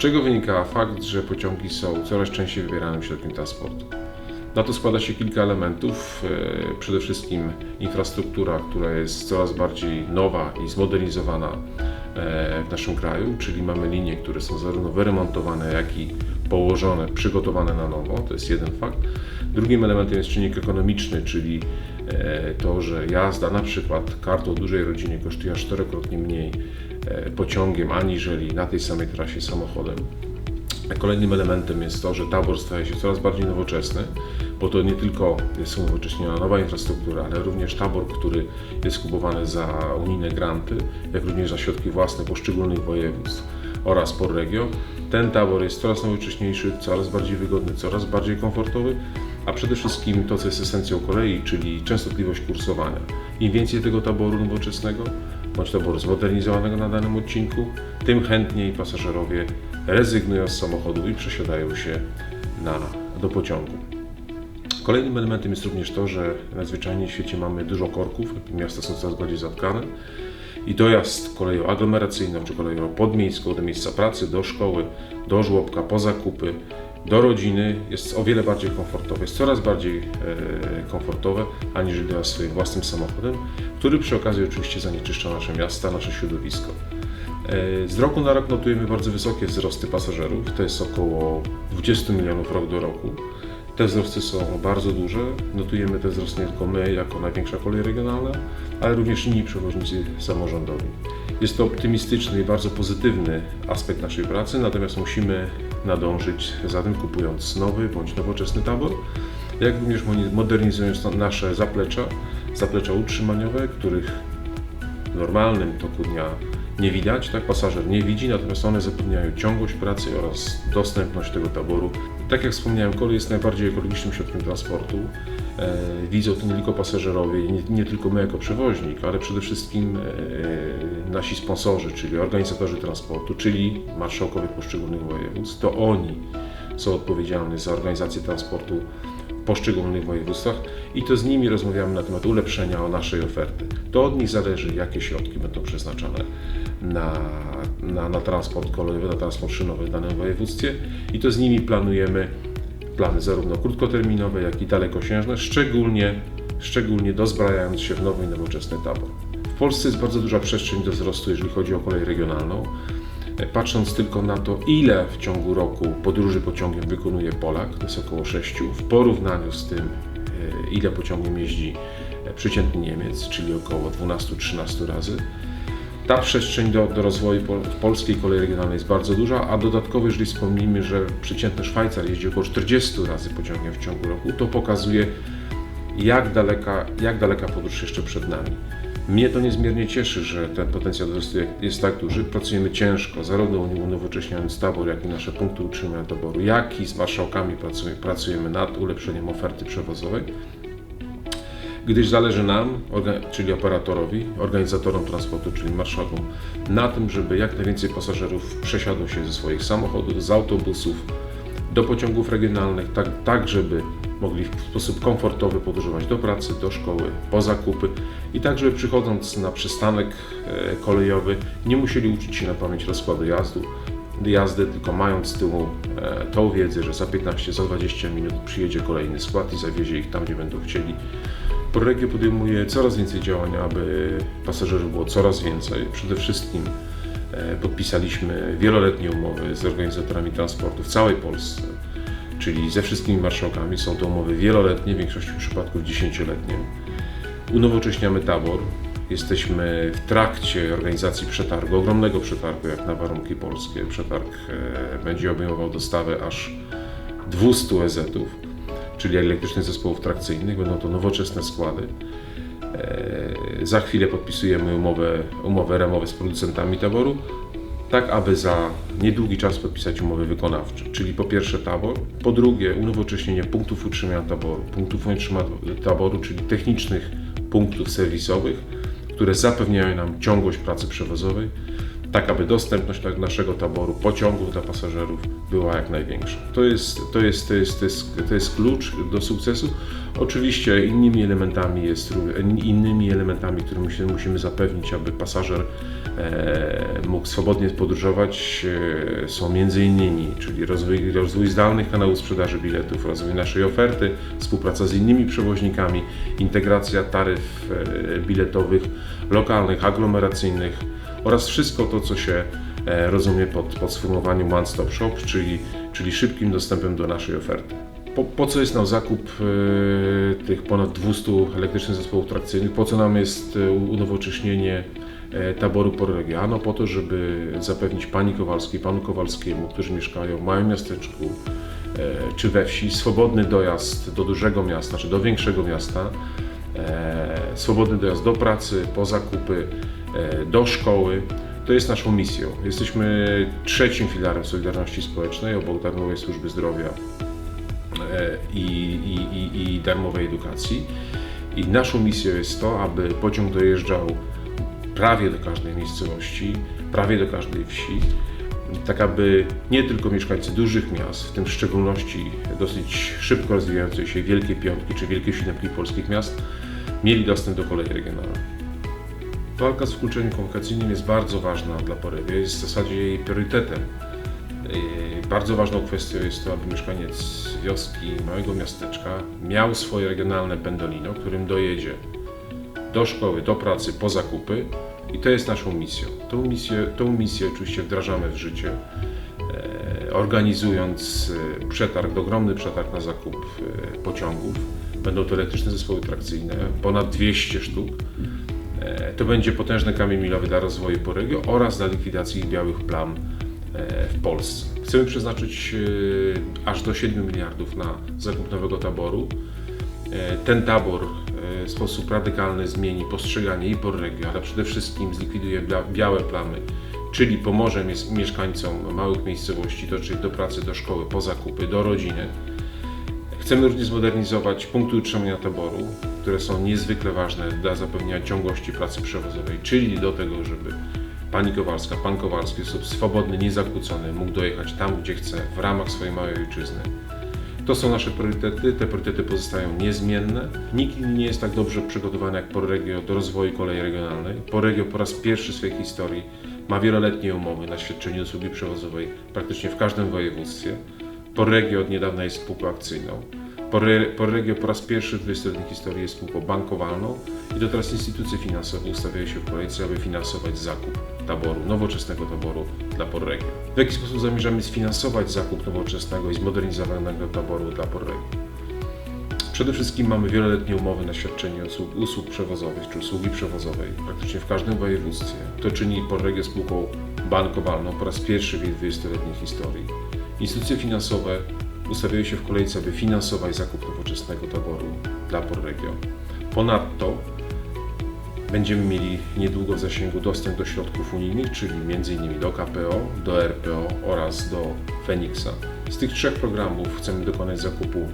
czego wynika fakt, że pociągi są coraz częściej wybieranym środkiem transportu? Na to składa się kilka elementów. E, Przede wszystkim infrastruktura, która jest coraz bardziej nowa i zmodernizowana e, w naszym kraju, czyli mamy linie, które są zarówno wyremontowane, jak i położone, przygotowane na nowo. To jest jeden fakt. Drugim elementem jest czynnik ekonomiczny, czyli to, że jazda na przykład kartą dużej rodziny kosztuje aż czterokrotnie mniej e, pociągiem, aniżeli na tej samej trasie samochodem. Kolejnym elementem jest to, że tabor staje się coraz bardziej nowoczesny, bo to nie tylko jest unowocześniona nowa infrastruktura, ale również tabor, który jest kupowany za unijne granty, jak również za środki własne poszczególnych województw oraz Porregio. Ten tabor jest coraz nowocześniejszy, coraz bardziej wygodny, coraz bardziej komfortowy, a przede wszystkim to, co jest esencją kolei, czyli częstotliwość kursowania. Im więcej tego taboru nowoczesnego, bądź taboru zmodernizowanego na danym odcinku, tym chętniej pasażerowie rezygnują z samochodów i przesiadają się na, do pociągu. Kolejnym elementem jest również to, że najzwyczajniej w świecie mamy dużo korków, miasta są coraz bardziej zatkane i dojazd koleją aglomeracyjną czy koleją podmiejską do miejsca pracy, do szkoły, do żłobka, po zakupy, do rodziny jest o wiele bardziej komfortowe, jest coraz bardziej e, komfortowe, aniżeli dojazd swoim własnym samochodem, który przy okazji oczywiście zanieczyszcza nasze miasta, nasze środowisko. E, Z roku na rok notujemy bardzo wysokie wzrosty pasażerów, to jest około 20 milionów rok do roku. Te wzrosty są bardzo duże. Notujemy te wzrosty nie tylko my, jako największa kolej regionalna, ale również inni przewoźnicy samorządowi. Jest to optymistyczny i bardzo pozytywny aspekt naszej pracy, natomiast musimy nadążyć za tym, kupując nowy bądź nowoczesny tabor, jak również modernizując nasze zaplecza, zaplecza utrzymaniowe, których w normalnym toku dnia nie widać, tak pasażer nie widzi, natomiast one zapewniają ciągłość pracy oraz dostępność tego taboru. Tak jak wspomniałem, kolej jest najbardziej ekologicznym środkiem transportu. E, widzą to nie tylko pasażerowie, nie, nie tylko my jako przewoźnik, ale przede wszystkim e, nasi sponsorzy, czyli organizatorzy transportu, czyli marszałkowie poszczególnych województw. To oni są odpowiedzialni za organizację transportu w poszczególnych województwach i to z nimi rozmawiamy na temat ulepszenia naszej oferty. To od nich zależy, jakie środki będą przeznaczone na, na, na transport kolejowy, na transport szynowy w danym województwie i to z nimi planujemy plany zarówno krótkoterminowe, jak i dalekosiężne, szczególnie, szczególnie dozbrajając się w nowy i nowoczesny tabor. W Polsce jest bardzo duża przestrzeń do wzrostu, jeżeli chodzi o kolej regionalną. Patrząc tylko na to, ile w ciągu roku podróży pociągiem wykonuje Polak, to jest około 6, w porównaniu z tym, e, ile pociągiem jeździ e, przeciętny Niemiec, czyli około 12-13 razy, ta przestrzeń do, do rozwoju pol, polskiej kolei regionalnej jest bardzo duża, a dodatkowo, jeżeli wspomnimy, że przeciętny Szwajcar jeździ około 40 razy pociągiem w ciągu roku, to pokazuje, jak daleka, jak daleka podróż jeszcze przed nami. Mnie to niezmiernie cieszy, że ten potencjał jest tak duży. Pracujemy ciężko, zarówno unowocześniając tabor, jak i nasze punkty utrzymania taboru, jak i z marszałkami pracujemy, pracujemy nad ulepszeniem oferty przewozowej gdyż zależy nam, czyli operatorowi, organizatorom transportu, czyli marszałkom, na tym, żeby jak najwięcej pasażerów przesiadło się ze swoich samochodów, z autobusów do pociągów regionalnych, tak, tak żeby mogli w sposób komfortowy podróżować do pracy, do szkoły, po zakupy i tak, żeby przychodząc na przystanek e, kolejowy nie musieli uczyć się na pamięć rozkładu jazdu, jazdy, tylko mając z tyłu e, tą wiedzę, że za 15, za 20 minut przyjedzie kolejny skład i zawiezie ich tam, gdzie będą chcieli. Proregio podejmuje coraz więcej działań, aby pasażerów było coraz więcej. Przede wszystkim e, podpisaliśmy wieloletnie umowy z organizatorami transportu w całej Polsce, czyli ze wszystkimi marszałkami. Są to umowy wieloletnie, w większości przypadków dziesięcioletnie. Unowocześniamy tabor. Jesteśmy w trakcie organizacji przetargu, ogromnego przetargu jak na warunki polskie. Przetarg e, będzie obejmował dostawę aż 200 EZ-ów czyli elektrycznych zespołów trakcyjnych. Będą to nowoczesne składy. E, za chwilę podpisujemy umowę, umowę ramowe z producentami taboru, tak aby za niedługi czas podpisać umowy wykonawcze, czyli po pierwsze tabor, po drugie unowocześnienie punktów utrzymania taboru, punktów utrzymania taboru, czyli technicznych punktów serwisowych, które zapewniają nam ciągłość pracy przewozowej. Tak aby dostępność naszego taboru pociągów dla pasażerów była jak największa. To jest, to jest, to jest, to jest, to jest klucz do sukcesu. Oczywiście innymi elementami jest innymi elementami, które musimy, musimy zapewnić, aby pasażer e, mógł swobodnie podróżować e, są innymi, czyli rozwój, rozwój zdalnych kanałów sprzedaży biletów, rozwój naszej oferty, współpraca z innymi przewoźnikami, integracja taryf e, biletowych lokalnych, aglomeracyjnych oraz wszystko to, co się e, rozumie pod, pod sformułowaniem One Stop Shop, czyli, czyli szybkim dostępem do naszej oferty. Po, po co jest nam zakup e, tych ponad 200 elektrycznych zespołów trakcyjnych? Po co nam jest e, unowocześnienie taboru Porregio? Ano po to, żeby zapewnić Pani Kowalskiej, Panu Kowalskiemu, którzy mieszkają w małym miasteczku czy we wsi, swobodny dojazd do dużego miasta, czy do większego miasta, swobodny dojazd do pracy, po zakupy, do szkoły. To jest naszą misją. Jesteśmy trzecim filarem Solidarności Społecznej obok darmowej służby zdrowia e, i, i, i, i darmowej edukacji. I naszą misją jest to, aby pociąg dojeżdżał prawie do każdej miejscowości, prawie do każdej wsi, tak aby nie tylko mieszkańcy dużych miast, w tym w szczególności dosyć szybko rozwijającej się Wielkie Piątki czy Wielkie Siódemki polskich miast, mieli dostęp do kolei regionalnej. Walka z wykluczeniem komunikacyjnym jest bardzo ważna dla Porewia, jest w zasadzie jej priorytetem. Bardzo ważną kwestią jest to, aby mieszkaniec wioski, małego miasteczka miał swoje regionalne pendolino, którym dojedzie do szkoły, do pracy, po zakupy i to jest naszą misją. Tą misję, tą misję oczywiście wdrażamy w życie, e, organizując e, przetarg, ogromny przetarg na zakup e, pociągów. Będą to elektryczne zespoły trakcyjne, ponad 200 sztuk. To będzie potężny kamień milowy dla rozwoju Poregio oraz dla likwidacji białych plam e, w Polsce. Chcemy przeznaczyć e, aż do 7 miliardów na zakup nowego taboru. E, Ten tabor w sposób radykalny zmieni postrzeganie i Porregio, ale przede wszystkim zlikwiduje bia- białe plamy, czyli pomoże mies- mieszkańcom małych miejscowości dotrzeć do pracy, do szkoły, po zakupy, do rodziny. Chcemy również zmodernizować punkty utrzymania taboru, które są niezwykle ważne dla zapewnienia ciągłości pracy przewozowej, czyli do tego, żeby pani Kowalska, pan Kowalski w sposób swobodny, niezakłócony mógł dojechać tam, gdzie chce, w ramach swojej małej ojczyzny. To są nasze priorytety, te priorytety pozostają niezmienne. Nikt nie jest tak dobrze przygotowany jak Porregio do rozwoju kolei regionalnej. Porregio po raz pierwszy w swojej historii ma wieloletnie umowy na świadczenie usługi przewozowej praktycznie w każdym województwie. Porregio od niedawna jest spółką akcyjną. Porre- Porregio po raz pierwszy w 20-letniej historii jest spółką bankowalną i to teraz instytucje finansowe ustawiają się w kolejce, aby finansować zakup taboru, nowoczesnego taboru dla Porregio. W jaki sposób zamierzamy sfinansować zakup nowoczesnego i zmodernizowanego taboru dla Porregio? Przede wszystkim mamy wieloletnie umowy na świadczenie usług, usług przewozowych czy usługi przewozowej praktycznie w każdym województwie. To czyni Porregio spółką bankowalną po raz pierwszy w jej 20-letniej historii. Instytucje finansowe ustawiają się w kolejce, aby finansować zakup nowoczesnego taboru dla Porregio. Ponadto będziemy mieli niedługo w zasięgu dostęp do środków unijnych, czyli m.in. do KPO, do RPO oraz do Feniksa. Z tych trzech programów chcemy dokonać zakupu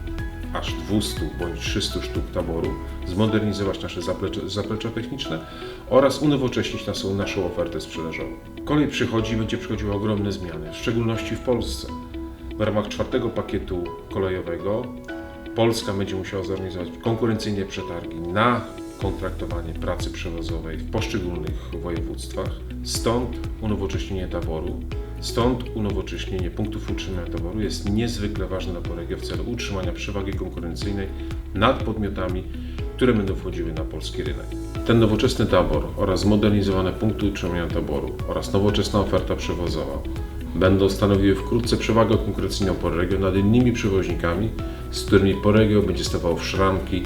aż 200 bądź 300 sztuk taboru, zmodernizować nasze zaplecze, zaplecze techniczne oraz unowocześnić naszą, naszą ofertę sprzedażową. Kolej przychodzi i będzie przychodziła ogromne zmiany, w szczególności w Polsce. W ramach czwartego pakietu kolejowego Polska będzie musiała zorganizować konkurencyjne przetargi na kontraktowanie pracy przewozowej w poszczególnych województwach. Stąd unowocześnienie taboru, stąd unowocześnienie punktów utrzymania taboru jest niezwykle ważne dla Poregio w celu utrzymania przewagi konkurencyjnej nad podmiotami, które będą wchodziły na polski rynek. Ten nowoczesny tabor oraz zmodernizowane punkty utrzymania taboru oraz nowoczesna oferta przewozowa będą stanowiły wkrótce przewagę konkurencyjną Poregio nad innymi przewoźnikami, z którymi Poregio będzie stawał w szranki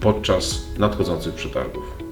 podczas nadchodzących przetargów.